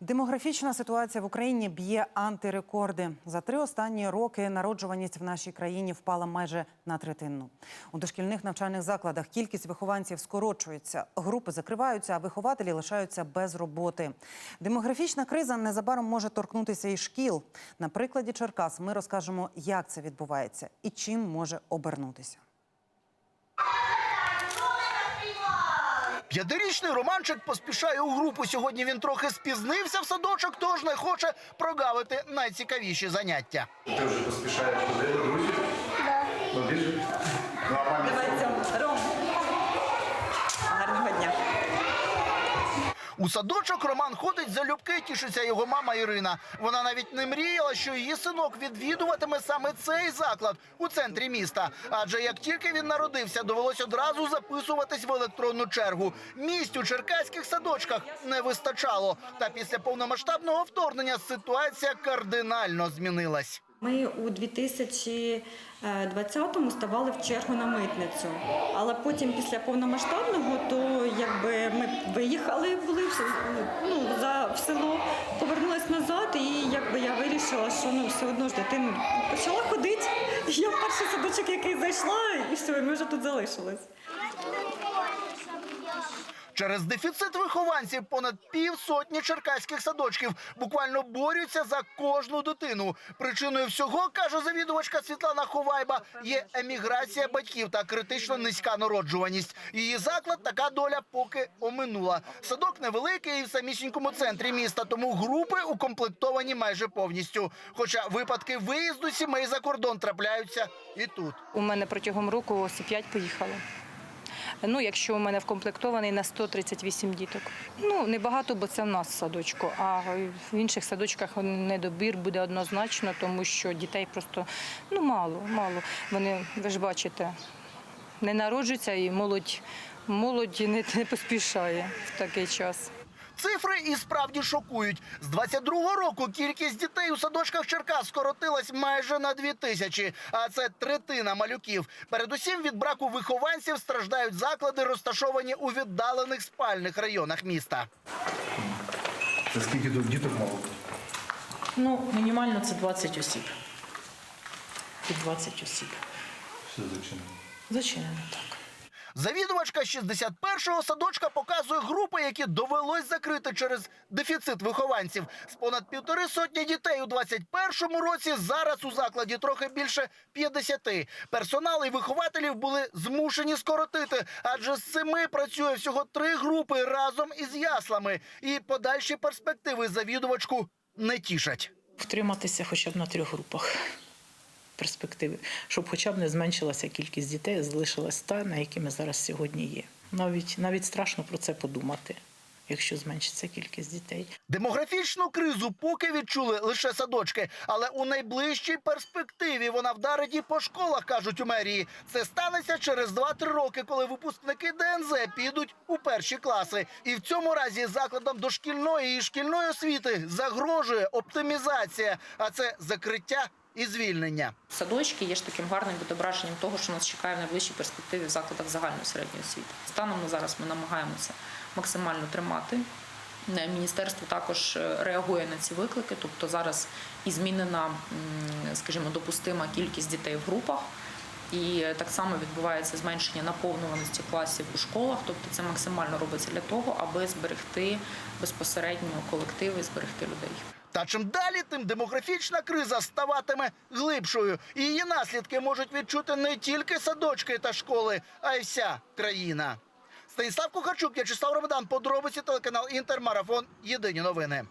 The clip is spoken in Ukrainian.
Демографічна ситуація в Україні б'є антирекорди. За три останні роки народжуваність в нашій країні впала майже на третину. У дошкільних навчальних закладах кількість вихованців скорочується, групи закриваються, а вихователі лишаються без роботи. Демографічна криза незабаром може торкнутися і шкіл. На прикладі Черкас ми розкажемо, як це відбувається і чим може обернутися. П'ятирічний Романчик поспішає у групу. Сьогодні він трохи спізнився в садочок, тож не хоче прогавити найцікавіші заняття. Ти вже поспішаєш туди друзі? Да. Ну, біжи. Ну, а мамі Давай, Ром. У садочок Роман ходить залюбки, тішиться його мама Ірина. Вона навіть не мріяла, що її синок відвідуватиме саме цей заклад у центрі міста. Адже як тільки він народився, довелось одразу записуватись в електронну чергу. Місць у черкаських садочках не вистачало. Та після повномасштабного вторгнення ситуація кардинально змінилась. Ми у 2020-му ставали в чергу на митницю, але потім після повномасштабного, то якби ми виїхали, були ну, за в село, повернулись назад, і якби я вирішила, що ну все одно ж дитина почала ходити. Я перший садочок, який зайшла, і все, ми вже тут залишились. Через дефіцит вихованців понад півсотні черкаських садочків буквально борються за кожну дитину. Причиною всього, каже завідувачка Світлана Ховайба, є еміграція батьків та критично низька народжуваність. Її заклад така доля поки оминула. Садок невеликий і в самісінькому центрі міста, тому групи укомплектовані майже повністю. Хоча випадки виїзду сімей за кордон трапляються і тут. У мене протягом року ось 5 поїхало. Ну, якщо у мене вкомплектований на 138 діток. Ну, небагато, бо це в нас садочку, а в інших садочках недобір буде однозначно, тому що дітей просто ну, мало, мало. Вони, ви ж бачите, не народжуються і молодь, молодь не поспішає в такий час. Цифри і справді шокують. З 22-го року кількість дітей у садочках Черкас скоротилась майже на дві тисячі, а це третина малюків. Передусім від браку вихованців страждають заклади, розташовані у віддалених спальних районах міста. Це скільки тут діток мало? Ну, мінімально це 20 осіб. Під 20 осіб. Все зачинено. Зачинено так. Завідувачка 61-го садочка показує групи, які довелось закрити через дефіцит вихованців. З понад півтори сотні дітей у 21-му році зараз у закладі трохи більше 50. Персонал і вихователів були змушені скоротити, адже з семи працює всього три групи разом із яслами. І подальші перспективи завідувачку не тішать. Втриматися хоча б на трьох групах перспективи, щоб хоча б не зменшилася кількість дітей, залишилась та, на які ми зараз сьогодні є. Навіть, навіть страшно про це подумати, якщо зменшиться кількість дітей. Демографічну кризу поки відчули лише садочки, але у найближчій перспективі вона вдарить і по школах, кажуть у мерії. Це станеться через 2-3 роки, коли випускники ДНЗ підуть у перші класи. І в цьому разі закладам дошкільної і шкільної освіти загрожує оптимізація, а це закриття і звільнення. Садочки є ж таким гарним відображенням того, що нас чекає в найближчій перспективі в закладах загальної середньої освіти. Станом на зараз ми намагаємося максимально тримати. Е, Міністерство також е, реагує на ці виклики, тобто зараз і змінена, скажімо, допустима кількість дітей в групах. І так само відбувається зменшення наповнюваності класів у школах. Тобто це максимально робиться для того, аби зберегти безпосередньо колективи, зберегти людей. Та чим далі, тим демографічна криза ставатиме глибшою. І її наслідки можуть відчути не тільки садочки та школи, а й вся країна. Станіслав Кухарчук, В'ячеслав Ромадан, подробиці телеканал Інтермарафон. Єдині новини.